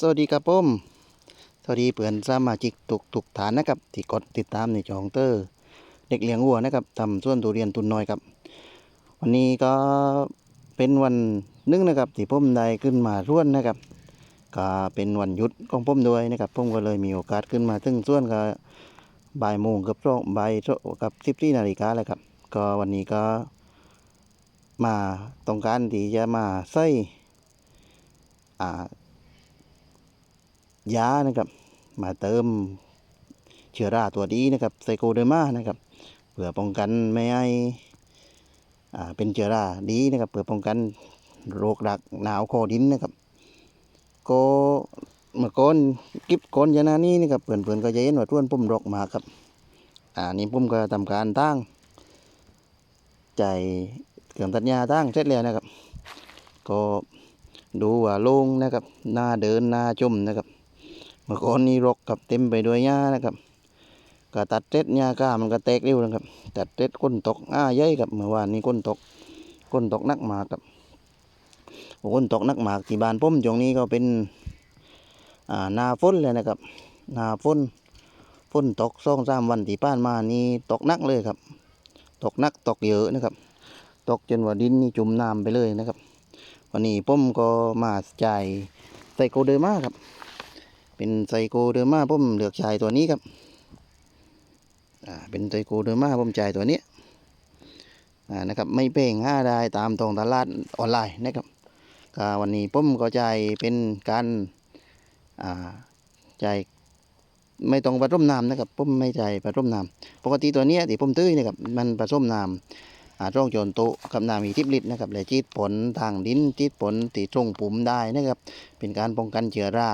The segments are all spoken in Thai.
สวัสดีครับผมสวัสดีเพื่อนสมาชิกทุกทุกฐานนะครับ ที่กดติดตามในจองเตอร์ เด็กเลี้ยงวัวนะครับทำส่วนทุเรียนตุนน้อยครับ วันนี้ก็เป็นวันนึงนะครับ ที่ผมได้ขึ้นมาร่วนนะครับ ก็เป็นวันหยุดของผมด้วยนะครับผมก็เลยมีโอกาสขึ้นมาถึงส่วนก็บ่ายโมงกับสองบ่ายกับสิบสี่นาฬิกาเลยครับ ก็วันนี้ก็มาต้องการที่จะมาใส่อ่า ยานะครับ มาเติมเชื้อราตัวดีนะครับไซโคเดอร์มานะครับเพื่อป้องกันไม่ให้อ่าเป็นเชื้อราดีนะครับเพื่อป้องกันโรคดักหนาวคอดินนะครับก็เมื่อก่อนกิบก่อนยานานี้นะครับเพื่อนๆก็จะเห็นว่าท้วนปุ่มรกมาครับอ่านี่ปุ่มก็ทำการตั้งใจเครื่องตัดหญ้าตั้งเสร็จแล้วนะครับ ก็ดูว่าโล่งนะครับหน้าเดินหน้าจมนะครับ เมื่อก่อนนี้รกกับเต็มไปด้วยหญ้านะครับก็ตัดเต็ดหญ้าก้ามันก็แตกเร็วนะครับ ตัดเต็ดก้นตกอ้าเย้ยครับเมื่อวานนี้ก้นตกก้นตกนักหมากครับโอ้ก้นตกนักหมากที่บ้านผมช่วงนี้ก็เป็นอ่าหนาฝนเลยนะครับหนาฝนฝนตกสองสามวันที่ผ่านมานี่ตกนักเลยครับ ตกนักตกเยอะนะครับ ตกจนว่าดินนี่จุ่มน้ำไปเลยนะครับ วันนี้ผมก็มาจ่ายไซโคเดอร์มาครับ เป็นไซโคเดอร์มาผมเหลือกใช้ตัวนี้ครับอ่าเป็นไซโคเดอร์มาผมจ่ายตัวนี้อ่านะครับไม่เพ่งห้าได้ตามตรงตลาดออนไลน์นะครับก็วันนี้ผมก็จ่ายเป็นการอ่าใจไม่ต้องผสมน้ำนะครับผมไม่ใจผสมน้ำปกติตัวเนี้ยที่ผมตื้อนะครับมันผสมน้ำอ่าร่องโจนโตกับน้ำมีทิพลิตนะครับและจีดผลทางดินจีดผลตีตรงปุ่มได้นะครับ เป็นการป้องกันเชื้อรา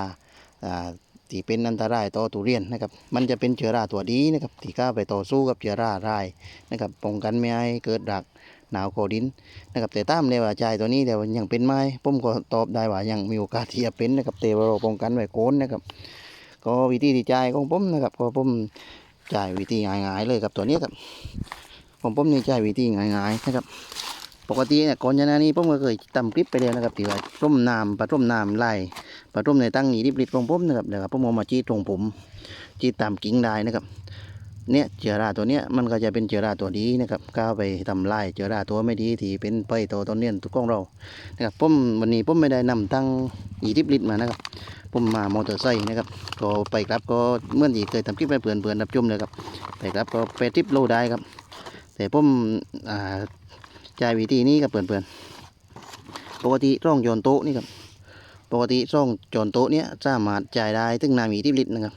ที่เป็นอันตรายต่อทุเรียนนะครับ มันจะเป็นเชื้อราตัวดีนะครับที่เข้าไปต่อสู้กับเชื้อรารายนะครับป้องกันไม่ให้เกิดดักหนาวโคดินนะครับแต่ตามเลยว่าใจตัวนี้แต่ว่ายังเป็นไหมผมก็ตอบได้ว่ายังมีโอกาสที่จะเป็นนะครับแต่ว่าเราป้องกันไว้โคนนะครับ ก็วิธีที่จ่ายของผมนะครับก็ผมจ่ายวิธีง่ายๆเลยครับตัวนี้ครับผมผมนี่จ่ายวิธีง่ายๆนะครับ ปกติเนี่ยก่อนหน้านี้ผมก็เคยทำคลิปไปแล้วนะครับที่ว่าต้มน้ำปลาต้มน้ำไล่ปลาต้มในตั้งหนีดิบริบของผมนะครับเดี๋ยวครับผมเอามาจี้ตรงผมจี้ตามกิ่งได้นะครับ เนี่ยเชื้อราตัวเนี้ยมันก็จะเป็นเชื้อราตัวดีนะครับก้าวไปทำลายเชื้อราตัวไม่ดีที่เป็นไปตัวต้นเนียนทุกของเรานะครับผมวันนี้ผมไม่ได้นำตั้งหนีดิบริบมานะครับผมมามอเตอร์ไซค์นะครับก็ไปครับก็เมื่อนที่เคยทำคลิปไปเพื่อนเพื่อนรับชมเลยครับไปครับก็ไปทริปโลได้ครับแต่ผมอ่า จ่ายวิธีนี้กับเพื่อนเพื่อนๆปกติร่องโยนโต๊ะนี่ครับปกติซ่องจอนโต๊ะเนี้ยสามารถจ่ายได้ถึงนามีที่ลิตรนะครับ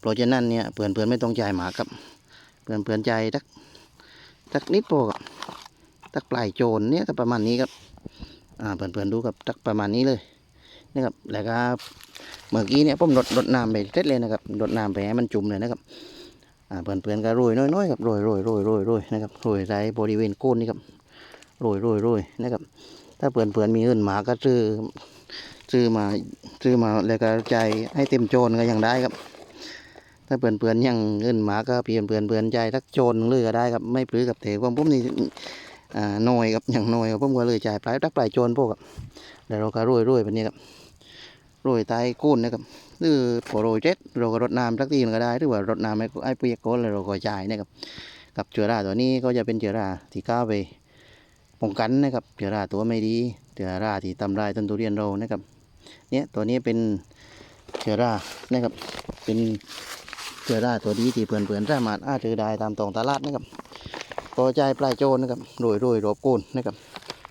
เพราะฉะนั้นเนี่ยเพื่อนเพื่อนๆไม่ต้องจ่ายหมากครับเพื่อนเพื่นๆจ่ายทักทักนิดโปครับทักปลายโจนเนี่ยก็ประมาณนี้ครับอ่าเพื่อนเพื่นๆดูครับทักประมาณนี้เลยนะครับแล้วก็เมื่อกี้เนี่ยผมรดรดน้ำไปเสร็จเลยนะครับรดน้ำไปให้มันจุ่มเลยนะครับอ่าเพื่อนเพื่นๆก็โรยน้อยๆครับโรยโรยโรยโรยโรยนะครับโรยใส่บริเวณโคนนี่ครับ โรยโรยโรยนะครับ ถ้าเพื่อนเพื่อนๆมีเงินหมาก็ซื้อซื้อมาซื้อมาแล้วก็จ่ายให้เต็มโจนก็ยังได้ครับ ถ้าเปื่อนเปื่อนๆยังเงินหมาก็เปลี่ยนเปื่อนเปื่อนๆจ่ายทักโจนเลยก็ได้ครับ ไม่ปลื้อกับเถวของผมนี่อ่าน้อยครับอย่างน้อยผมก็เลยจ่ายปลายทักปลายโจนพวกครับแล้วเราก็โรยโรยแบบนี้ครับโรยใต้ก้นนะครับหรือพอโรยเจ็ดเราก็รดน้ำทักทีมันก็ได้ หรือว่ารดน้ำให้ให้เปียกก้นแล้วเราก็จ่ายนะครับกับเชื้อราตัวนี้ก็จะเป็นเชื้อราที่ก้าวไป ป้องกันนะครับเชื้อราตัวไม่ดีเชื้อราที่ทำลายต้นทุเรียนเรานะครับ เนี่ยตัวนี้เป็นเชื้อรานะครับ เป็นเชื้อราตัวดีที่เพื่อนเพื่อนๆสามารถอาเจอได้ตามตรงตลาดนะครับก็จ่ายปลายโจนนะครับโรยโรยรอบโคนนะครับ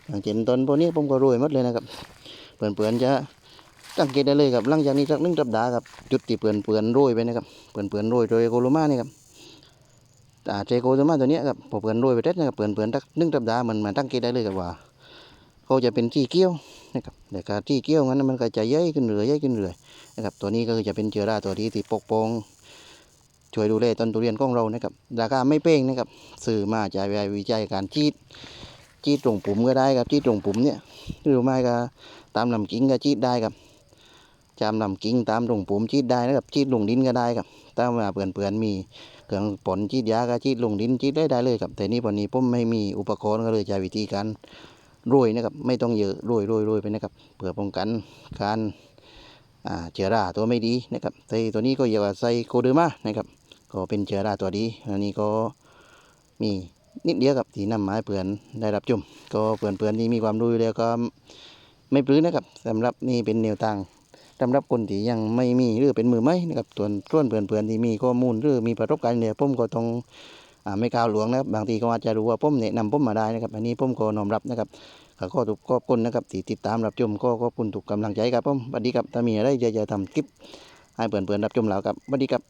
อย่างเช่นต้นพวกนี้ผมก็โรยหมดเลยนะครับเพื่อนเพื่อนจะสังเกตได้เลยครับหลังจากนี้สักหนึ่งสัปดาห์ครับจุดที่เพื่อนเพื่อนๆโรยไปนะครับเพื่อนเพื่อนๆโรยโดยโคโลมานี่ครับ อ่าเจโกโลมาตัวนี้ยครับพอเพื่อนโรยไปเสร็จนะครับเพื่อนเพื่อนๆสักนึ่งสัปดาห์มันมาตั้งเกตได้เลยครับว่าเขาจะเป็นที่เกี้ยวนะครับแต่การที่เกี่ยวงั้นมันก็จะย่อยขึ้นเรื่อยย่อยขึ้นเรื่อยนะครับตัวนี้ก็คือจะเป็นเชื้อราตัวที่ที่ปกป้องช่วยดูแลต้นทุเรียนของเรานะครับราคาไม่เป้งนะครับสื่อมาจากวิจัยการจีดจีดตรงปุ่มก็ได้ครับจีดตรงปุ่มเนี่ยหรือไม่ก็ตามลำกิ่งก็จีดได้ครับ จามลำกิ่งตามตรงปุ่มจีดได้นะครับจีดลงดินก็ได้ครับถ้ามาเปื่อนเปื่อนมีเครื่องผลจีดยาก็จีดลงดินจีดได้ได้เลยครับ แต่นี่วันนี้ผมไม่มีอุปกรณ์ก็เลยใช้วิธีการโรยนะครับ ไม่ต้องเยอะโรยโรยโรยไปนะครับเพื่อป้องกันการอ่าเชื้อราตัวไม่ดีนะครับไซตัวนี้ก็เรียกว่าไซโคเดอร์มานะครับ ก็เป็นเชื้อราตัวดีอันนี้ก็มีนิดเดียวกับที่นำมาให้เพื่อนได้รับชมก็เพื่อนๆที่มีความรู้อยู่แล้วก็ไม่ปลื้นนะครับสำหรับนี่เป็นแนวทาง สำหรับคนที่ยังไม่มีหรือเป็นมือไหม่นะครับส่วนส่วนเพื่อนๆที่มีข้อมูลหรือมีประสบการณ์เนี่ยผมก็ต้องอ่าไม่กล่าวหลวงนะครับบางทีก็อาจจะรู้ว่าผมเนี่ยนำผมมาได้นะครับอันนี้ผมก็น้อมรับนะครับก็ขอทุกขอบคุณนะครับที่ติดตามรับชมก็ขอบคุณทุกกำลังใจครับผมสวัสดีครับถ้ามีอะไรจะจะทำคลิปให้เพื่อนๆรับชมแล้วครับสวัสดีครับ